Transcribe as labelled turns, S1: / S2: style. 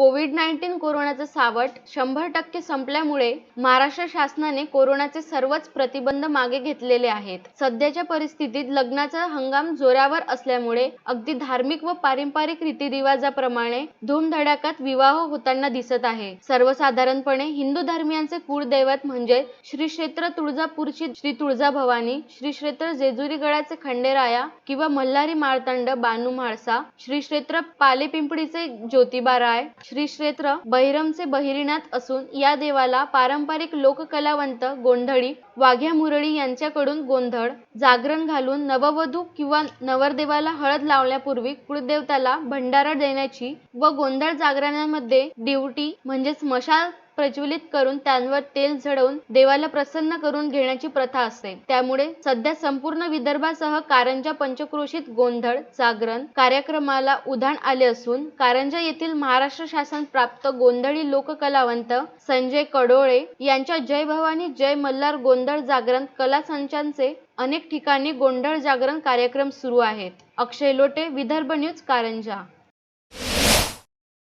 S1: Covid nineteen कोरोनाचं सावट शंभर टक्के संपल्यामुळे महाराष्ट्र शासनाने कोरोनाचे सर्वच प्रतिबंध मागे घेतलेले आहेत. सध्याच्या परिस्थितीत लग्नाचा हंगाम जोरावर असल्यामुळे अगदी धार्मिक व पारंपरिक रीतिरिवाजाप्रमाणे धूमधडाक्यात विवाह होताना दिसत आहे. सर्वसाधारणपणे हिंदू धर्मियांचे कुळदैवत म्हणजे श्री क्षेत्र तुळजापूरची श्री तुळजाभवानी श्री क्षेत्र जेजुरी गडाचे खंडेराया किंवा मल्हारी मार्तंड बानू म्हाळसा श्री क्षेत्र पालेपिंपळीचे ज्योतिबाराय श्री क्षेत्र बहिरमचे बहिरीनाथ असून या देवाला पारंपरिक लोककलावंत गोंधळी वाघ्या मुरळी यांच्याकडून गोंधळ जागरण घालून नववधू किंवा नवरदेवाला हळद लावण्यापूर्वी कुळदेवताला भंडारा देण्याची व गोंधळ जागरणामध्ये ड्युटी म्हणजेच मशाल प्रज्वलित करून त्यांवर तेल झडवून देवाला प्रसन्न करून घेण्याची प्रथा असते. त्यामुळे सध्या संपूर्ण विदर्भासह कारंजा पंचक्रोशीत गोंधळ जागरण कार्यक्रमाला उधाण आले असून कारंजा येथील महाराष्ट्र शासन प्राप्त गोंधळी लोककलावंत संजय कडोळे यांच्या जय भवानी जय मल्हार गोंधळ जागरण कला संचांचे अनेक ठिकाणी गोंधळ जागरण कार्यक्रम सुरू आहेत. अक्षय लोटे विदर्भ न्यूज कारंजा.